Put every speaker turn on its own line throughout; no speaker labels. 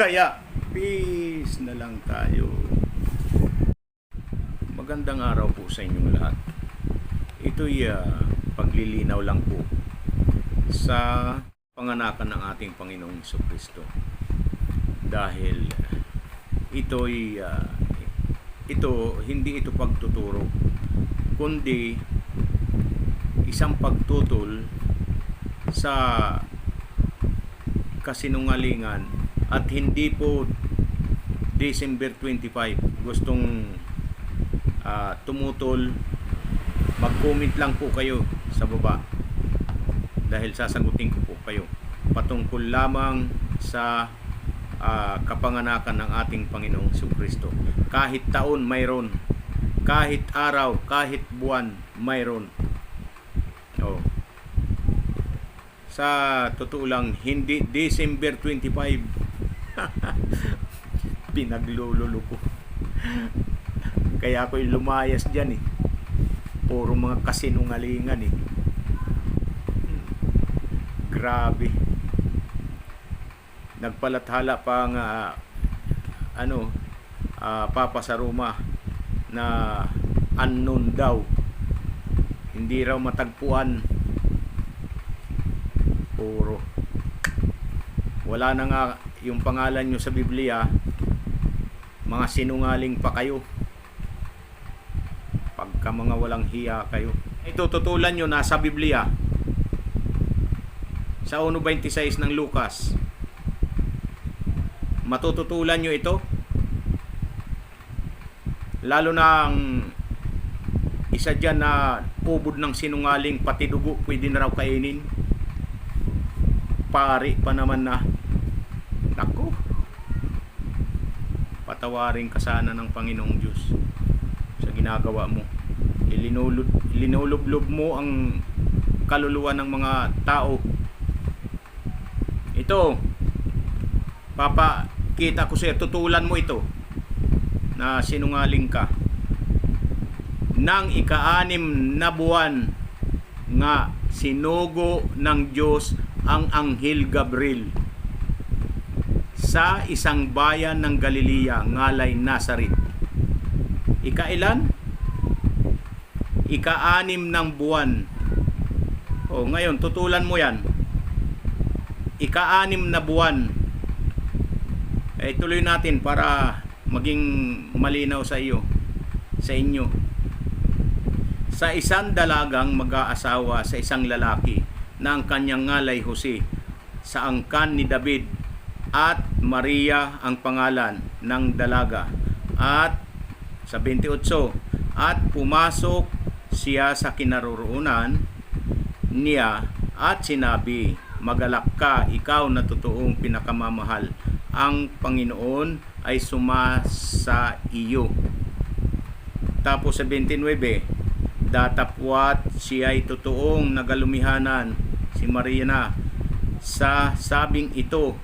Kaya, peace na lang tayo. Magandang araw po sa inyong lahat. Ito'y ah, paglilinaw lang po sa panganakan ng ating Panginoong Kristo. Dahil ito'y ah, ito hindi ito pagtuturo kundi isang pagtutol sa kasinungalingan at hindi po December 25 gustong ah, tumutol. Mag-comment lang po kayo sa baba. Dahil sasagutin ko po kayo. Patungkol lamang sa ah, kapanganakan ng ating Panginoong Kristo kahit taon mayroon. Kahit araw kahit buwan mayroon. Oh. Sa totoo lang, hindi December 25. Pinaglululo ko. Kaya ako'y lumayas dyan eh. Puro mga kasinungalingan eh. Grabe. Nagpalathala pa nga ano, ah, Papa sa Roma na unknown daw. Hindi raw matagpuan puro wala na nga yung pangalan nyo sa Biblia mga sinungaling pa kayo. Pagka mga walang hiya kayo. Ito tutulan nyo nasa Biblia. Sa 1.26 ng Lucas matututulan nyo ito. Lalo na ang isa dyan na ubod ng sinungaling pati dugo pwede na raw kainin. Pari pa naman na naku. Patawarin ka sana ng Panginoong Diyos sa ginagawa mo. Ilinulub, ilinulublob mo ang kaluluwa ng mga tao. Ito papa kita ko sa'yo tutulan mo ito na sinungaling ka nang ikaanim na buwan nga sinugo ng Diyos ang Anghel Gabriel sa isang bayan ng Galilea ngalay Nazaret. Ikailan? Ika-anim ng buwan. O ngayon, tutulan mo yan. Ika-anim na buwan. Eh, tuloy natin para maging malinaw sa iyo, sa inyo. Sa isang dalagang mag-aasawa sa isang lalaki na ang kanyang ngalay Jose sa angkan ni David at Maria ang pangalan ng dalaga. At sa 28 at pumasok siya sa kinaroroonan niya at sinabi magalak ka ikaw na totoong pinakamamahal. Ang Panginoon ay sumasa iyo. Tapos sa 29 datapwat siya ay totoong nagalumihanan. Si Maria na sa sabing ito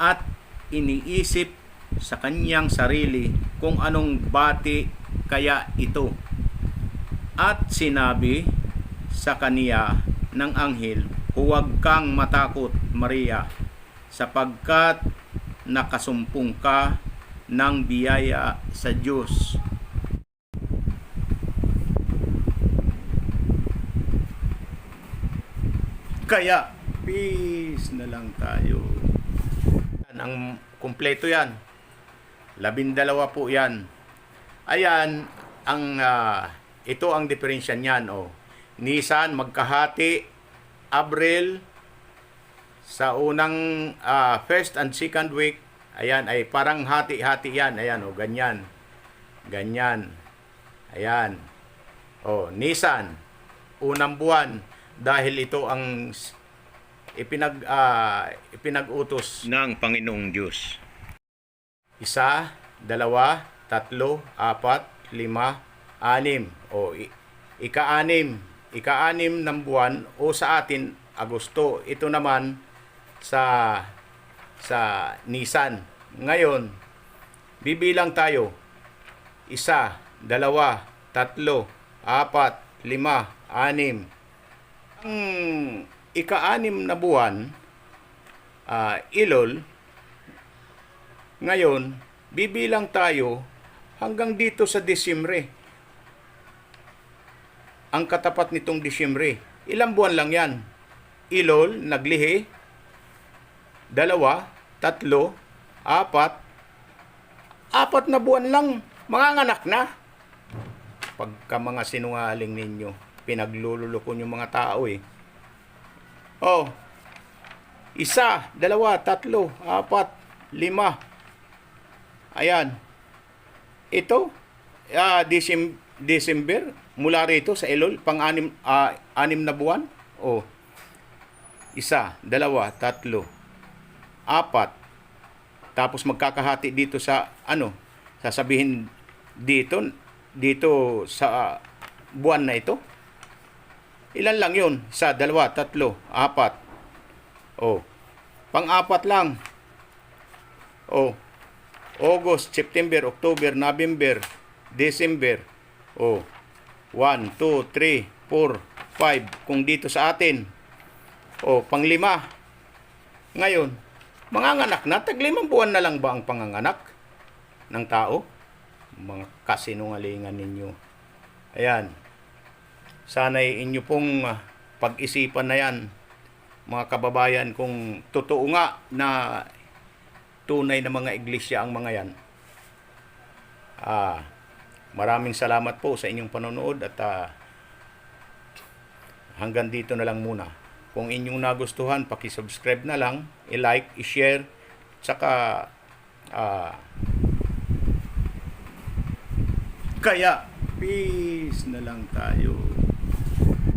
at iniisip sa kanyang sarili kung anong bati kaya ito. At sinabi sa kaniya ng anghel, huwag kang matakot Maria sapagkat nakasumpong ka ng biyaya sa Diyos. Kaya, peace na lang tayo. Ang kumpleto yan. Labindalawa po yan. Ayan, ang, ah, ito ang diferensya niyan. Oh. Nissan, magkahati. Abril, sa unang ah, first and second week, ayan, ay parang hati-hati yan. Ayan, oh, ganyan. Ganyan. Ayan. Oh, Nissan, unang buwan dahil ito ang ipinag ah, ipinag-utos ng Panginoong Diyos. Isa, dalawa, tatlo, apat, lima, anim. O ika-anim, ika-anim ng buwan o sa atin Agosto. Ito naman sa sa Nisan. Ngayon, bibilang tayo. Isa, dalawa, tatlo, apat, lima, anim, ang ika-anim na buwan, ah, Ilol, Ngayon, bibilang tayo hanggang dito sa Disyembre. Ang katapat nitong Disyembre. Ilang buwan lang yan. Ilol, naglihi, dalawa, tatlo, apat, apat na buwan lang, mga anak na. Pagka mga sinungaling ninyo, pinaglululukon yung mga tao eh. Oh, isa, dalawa, tatlo, apat, lima. Ayan. Ito, ah, Decem- December, mula rito sa Elol, pang-anim ah, anim na buwan. Oh. Isa, dalawa, tatlo, apat. Tapos magkakahati dito sa ano, sasabihin dito dito sa buwan na ito. Ilan lang 'yun? Isa, dalawa, tatlo, apat. Oh. Pang-apat lang. Oh. August, September, October, November, December. Oh. 1, 2, 3, 4, 5. Kung dito sa atin. Oh, panglima. Ngayon, manganganak na. Taglimang buwan na lang ba ang panganganak ng tao? Mga kasinungalingan ninyo. Ayan. Sana'y inyo pong ah, pag-isipan na yan, mga kababayan, kung totoo nga na tunay na mga iglesia ang mga yan. Ah, maraming salamat po sa inyong panonood at ah, hanggang dito na lang muna. Kung inyong nagustuhan, paki-subscribe na lang, i-like, i-share, tsaka ah, kaya peace na lang tayo.